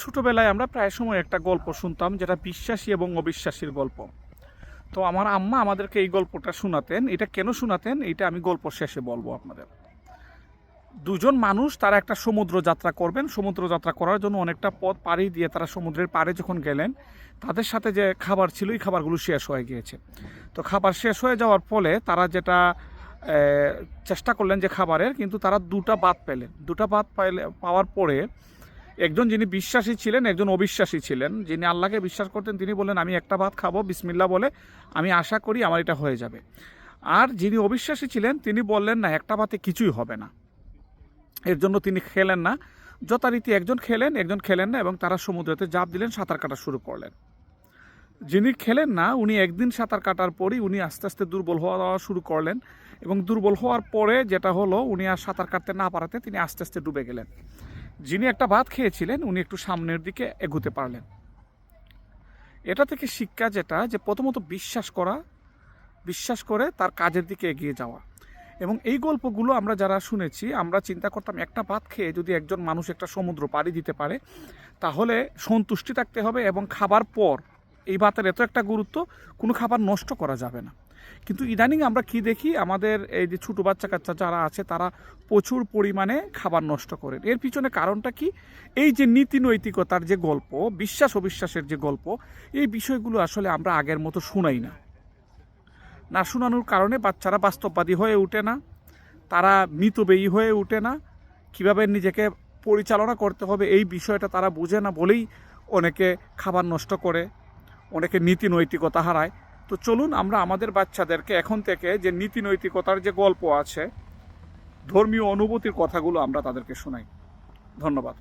ছোটোবেলায় আমরা প্রায় সময় একটা গল্প শুনতাম, যেটা বিশ্বাসী এবং অবিশ্বাসীর গল্প। তো আমার আম্মা আমাদেরকে এই গল্পটা শোনাতেন। এটা কেন শোনাতেন? এটা আমি গল্প শেষে বলব আপনাদের। দুজন মানুষ, তারা একটা সমুদ্র যাত্রা করবেন। সমুদ্র যাত্রা করার জন্য অনেকটা পথ পাড়ি দিয়ে তারা সমুদ্রের পাড়ে যখন গেলেন, তাদের সাথে যে খাবার ছিল, এই খাবারগুলো শেষ হয়ে গিয়েছে। তো খাবার শেষ হয়ে যাওয়ার ফলে তারা যেটা চেষ্টা করলেন যে খাবারের, কিন্তু তারা দুটা বাদ পেলেন। দুটা বাদ পাইলে পাওয়ার পরে একজন যিনি বিশ্বাসী ছিলেন, একজন অবিশ্বাসী ছিলেন, যিনি আল্লাহকে বিশ্বাস করতেন, তিনি বললেন, আমি একটা ভাত খাব বিসমিল্লা বলে, আমি আশা করি আমার এটা হয়ে যাবে। আর যিনি অবিশ্বাসী ছিলেন, তিনি বললেন, না, একটা ভাতে কিছুই হবে না। এর জন্য তিনি খেলেন না। যথারীতি একজন খেলেন একজন খেলেন না এবং তারা সমুদ্রেতে জাপ দিলেন, সাঁতার কাটা শুরু করলেন। যিনি খেলেন না, উনি একদিন সাঁতার কাটার পরই উনি আস্তে আস্তে দুর্বল হওয়া শুরু করলেন এবং দুর্বল হওয়ার পরে যেটা হলো, উনি আর সাঁতার কাটতে না পারাতে তিনি আস্তে আস্তে ডুবে গেলেন। যিনি একটা ভাত খেয়েছিলেন, উনি একটু সামনের দিকে এগুতে পারলেন। এটা থেকে শিক্ষা যেটা, যে প্রথমত বিশ্বাস করা, বিশ্বাস করে তার কাজের দিকে এগিয়ে যাওয়া। এবং এই গল্পগুলো আমরা যারা শুনেছি, আমরা চিন্তা করতাম একটা ভাত খেয়ে যদি একজন মানুষ একটা সমুদ্র পাড়ি দিতে পারে, তাহলে সন্তুষ্টি থাকতে হবে এবং খাবার পর এই ভাতের এত একটা গুরুত্ব, কোনো খাবার নষ্ট করা যাবে না। কিন্তু ইদানিং আমরা কি দেখি? আমাদের এই যে ছোটো বাচ্চা কাচ্চা যারা আছে, তারা প্রচুর পরিমাণে খাবার নষ্ট করেন। এর পিছনে কারণটা কি? এই যে নীতি নৈতিকতার যে গল্প বিশ্বাস অবিশ্বাসের যে গল্প, এই বিষয়গুলো আসলে আমরা আগের মতো শুনাই না। না শোনানোর কারণে বাচ্চারা বাস্তববাদী হয়ে ওঠে না। তারা মিতব্যয়ী হয়ে ওঠে না। কীভাবে নিজেকে পরিচালনা করতে হবে এই বিষয়টা তারা বোঝে না বলেই অনেকে খাবার নষ্ট করে, অনেকে নীতি নৈতিকতা হারায়। তো চলুন আমরা আমাদের বাচ্চাদেরকে এখন থেকে যে নীতি নৈতিকতার যে গল্প আছে, ধর্মীয় অনুভূতির কথাগুলো আমরা তাদেরকে শোনাই। ধন্যবাদ।